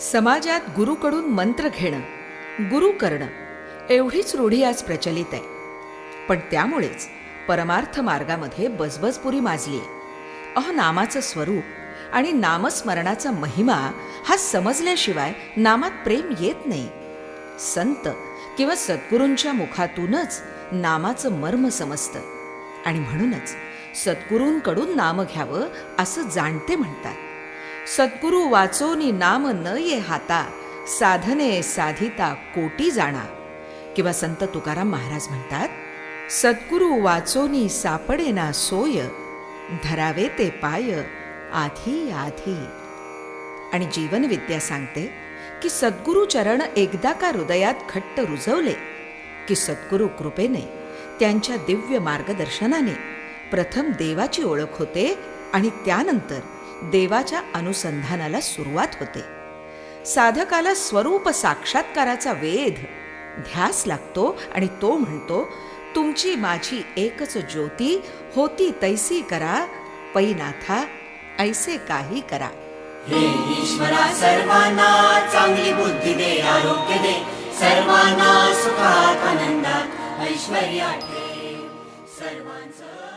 समाजात गुरुकडून मंत्र घेणं गुरु करणं एवढीच रूढी आज प्रचलित आहे. पण त्यामुळेच परमार्थ मार्गामध्ये बजबजपुरी माजली आहे अहो नामाचं स्वरूप आणि नामस्मरणाचा महिमा हा समजल्याशिवाय नामात प्रेम येत नाही. संत किंवा सद्गुरूंच्या मुखातूनच नामाचं मर्म समजतं आणि म्हणूनच सद्गुरूंकडून नाम घ्यावं असं जाणते म्हणतात. सद्गुरु वाचोनी नाम न ये हाता साधने साधिता कोटी जाणा. किंवा संत तुकाराम महाराज म्हणतात सद्गुरु वाचोनी सापडे ना सोय धरावे ते पाय आधी आधी. आणि जीवनविद्या सांगते की सद्गुरु चरण एकदा का हृदयात घट्ट रुजवले की सद्गुरु कृपेने त्यांच्या दिव्य मार्गदर्शनाने प्रथम देवाची ओळख होते आणि त्यानंतर देवाच्या अनुसंधानाला सुरुवात होते. साधकाला स्वरूप साक्षात्काराचा वेध. ध्यास लागतो आणि तो म्हणतो तुमची माझी एकच ज्योती होती तैसी करा पैनाथा ऐसे काही करा. हे ईश्वरा सर्वांना चांगली बुद्धी दे आरोग्य दे. सर्वांना सुखात आनंदात ऐश्वर्या ठे सर्वांचं